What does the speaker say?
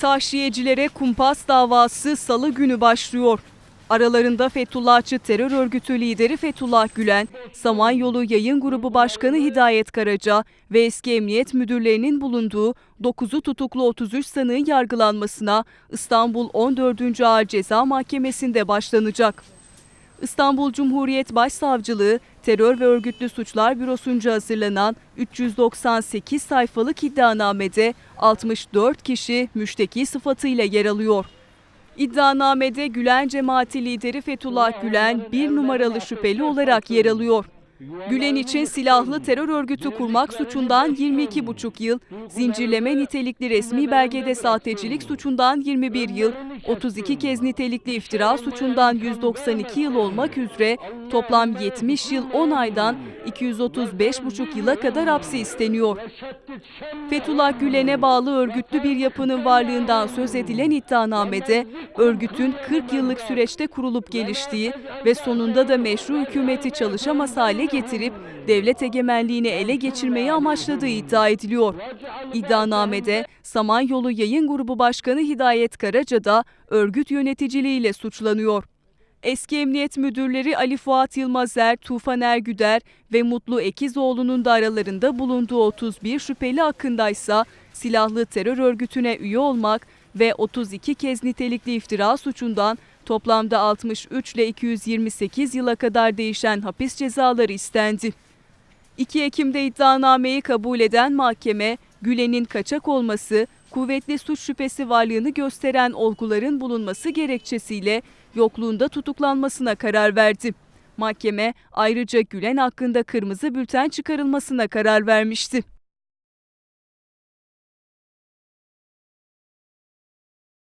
Tahşiyecilere kumpas davası salı günü başlıyor. Aralarında Fethullahçı terör örgütü lideri Fethullah Gülen, Samanyolu Yayın Grubu Başkanı Hidayet Karaca ve eski emniyet müdürlerinin bulunduğu 9'u tutuklu 33 sanığın yargılanmasına İstanbul 14. Ağır Ceza Mahkemesi'nde başlanacak. İstanbul Cumhuriyet Başsavcılığı Terör ve Örgütlü Suçlar Bürosu'nca hazırlanan 398 sayfalık iddianamede 64 kişi müşteki sıfatıyla yer alıyor. İddianamede Gülen cemaati lideri Fethullah Gülen bir numaralı şüpheli olarak yer alıyor. Gülen için silahlı terör örgütü kurmak suçundan 22,5 yıl, zincirleme nitelikli resmi belgede sahtecilik suçundan 21 yıl, 32 kez nitelikli iftira suçundan 192 yıl olmak üzere toplam 70 yıl 10 aydan 235,5 yıla kadar hapsi isteniyor. Fethullah Gülen'e bağlı örgütlü bir yapının varlığından söz edilen iddianamede örgütün 40 yıllık süreçte kurulup geliştiği ve sonunda da meşru hükümeti çalışamaz hale getirip devlet egemenliğini ele geçirmeyi amaçladığı iddia ediliyor. İddianamede Samanyolu Yayın Grubu Başkanı Hidayet Karaca da örgüt yöneticiliğiyle suçlanıyor. Eski emniyet müdürleri Ali Fuat Yılmazer, Tufan Ergüder ve Mutlu Ekizoğlu'nun da aralarında bulunduğu 31 şüpheli hakkındaysa silahlı terör örgütüne üye olmak ve 32 kez nitelikli iftira suçundan toplamda 63 ile 228 yıla kadar değişen hapis cezaları istendi. 2 Ekim'de iddianameyi kabul eden mahkeme, Gülen'in kaçak olması, kuvvetli suç şüphesi varlığını gösteren olguların bulunması gerekçesiyle yokluğunda tutuklanmasına karar verdi. Mahkeme ayrıca Gülen hakkında kırmızı bülten çıkarılmasına karar vermişti.